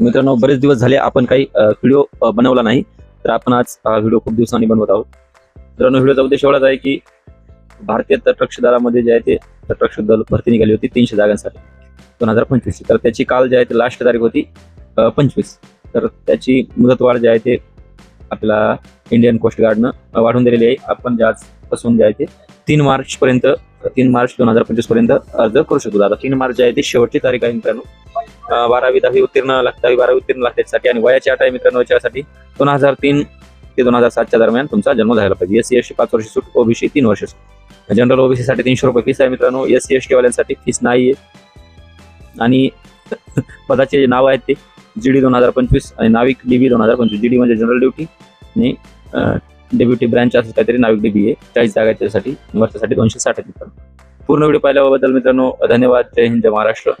मित्रांनो बरेच दिवस झाले आपण काही व्हिडिओ बनवला नाही. तर आपण आज व्हिडिओ खूप दिवसांनी बनवत आहोत. मित्रांनो व्हिडिओचा उद्देश एवढाच आहे की भारतीय तटरक्षक दलामध्ये जे आहे ते तटरक्षक दल भरती निघाली होती तीनशे जागांसाठी दोन हजार पंचवीस तर त्याची काल जे आहे ते लास्ट तारीख होती पंचवीस. तर त्याची मुदतवाढ जे आहे ते आपल्या इंडियन कोस्ट गार्डनं वाढवून दिलेली आहे. आपण जे आजपासून जे आहे ते तीन मार्चपर्यंत तीन मार्च दोन हजार पंचवीसपर्यंत अर्ज करू शकतो आता तीन मार्च जे आहे ते शेवटची तारीख आहे मित्रांनो. बारावी दहावी उत्तीर्ण लागते दहावी बारावी उत्तीर्ण लागते त्यासाठी आणि वयाची आठ आहे मित्रांनो याच्यासाठी दोन हजार तीन ते दोन हजार सातच्या दरम्यान तुमचा जन्म झाला पाहिजे. एस सी एस टी पाच वर्ष सूट ओबीसी तीन वर्ष सूट. जनरल ओबीसी साठी तीनशे रुपये फीस आहे मित्रांनो. एस सी एस टी वाल्यांसाठी फीस नाही आहे आणि पदाचे जे नाव आहेत ते जी डी दोन हजार पंचवीस आणि नाविक डीबी दोन हजार पंचवीस. जी डी म्हणजे जनरल ड्युटी आणि डेब्युटी ब्रँच असं काहीतरी नाविक डीबी आहे. चाळीस जागा त्यासाठी वर्षासाठी दोनशे साठ आहेत मित्रांनो. पूर्ण व्हिडिओ पाहिल्याबद्दल मित्रांनो धन्यवाद. जय हिंद जय महाराष्ट्र.